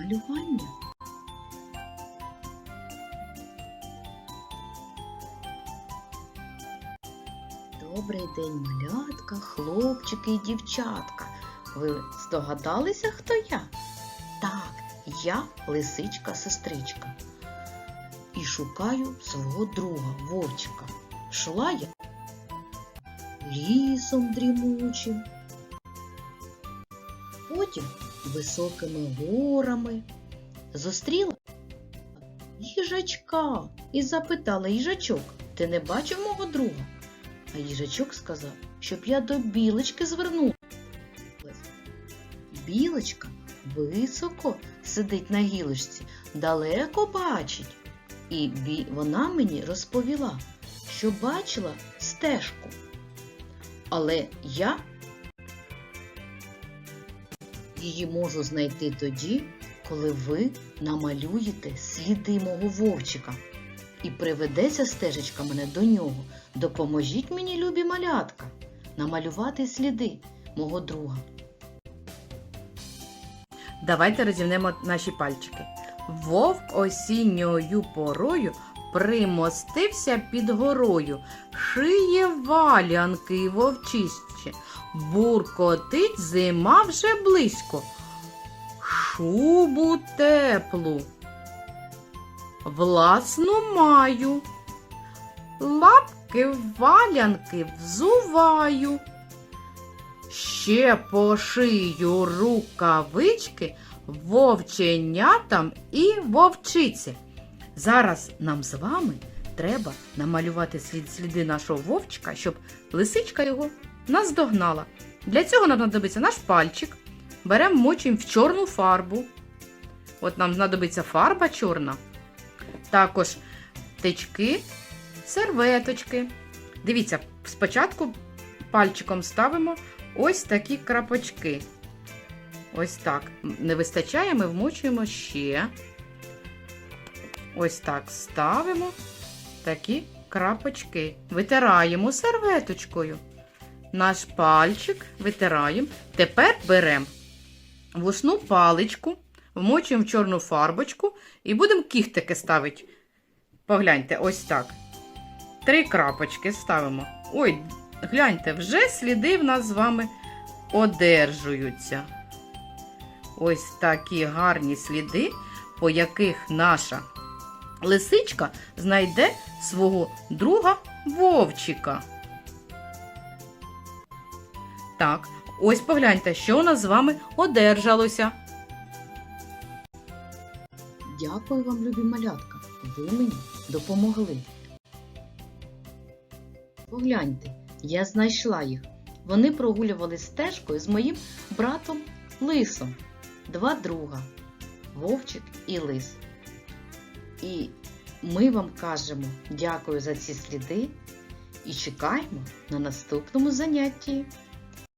малювання. Добрий день, малятка, хлопчики і дівчатка. Ви здогадалися, хто я? Так, я лисичка-сестричка. І шукаю свого друга вовчика. Шла я лісом дрімучим, потім високими горами. Зустріла їжачка і запитала їжачок, ти не бачив мого друга? А їжачок сказав, щоб я до білочки звернулася. Білочка високо сидить на гілочці, далеко бачить. І бі- вона мені розповіла, що бачила стежку. Але я її можу знайти тоді, коли ви намалюєте сліди мого вовчика. І приведеться стежечка мене до нього. Допоможіть мені, любі малятка, намалювати сліди мого друга. Давайте розімнемо наші пальчики. Вовк осінньою порою примостився під горою, шиє валянки вовчище, буркотить зима вже близько, шубу теплу. Власну маю, лапки в валянки взуваю. Ще по шию рукавички вовченятам і вовчиці. Зараз нам з вами треба намалювати слід, сліди нашого вовчика, щоб лисичка його наздогнала. Для цього нам знадобиться наш пальчик. Беремо мочимо в чорну фарбу. От нам знадобиться фарба чорна. Також тички, серветочки. Дивіться, спочатку пальчиком ставимо ось такі крапочки. Ось так. Не вистачає, ми вмочуємо ще. Ось так ставимо такі крапочки. Витираємо серветочкою. Наш пальчик витираємо. Тепер беремо вушну паличку, вмочуємо в чорну фарбочку і будемо кіхтики ставити. Погляньте, ось так. Три крапочки ставимо. Ой, гляньте, вже сліди в нас з вами одержуються. Ось такі гарні сліди, по яких наша лисичка знайде свого друга вовчика. Так, ось погляньте, що у нас з вами одержалося. Дякую вам, любі малятка. Ви мені допомогли. Погляньте, я знайшла їх. Вони прогулювали стежкою з моїм братом Лисом. Два друга Вовчик і Лис. І ми вам кажемо дякую за ці сліди і чекаємо на наступному занятті.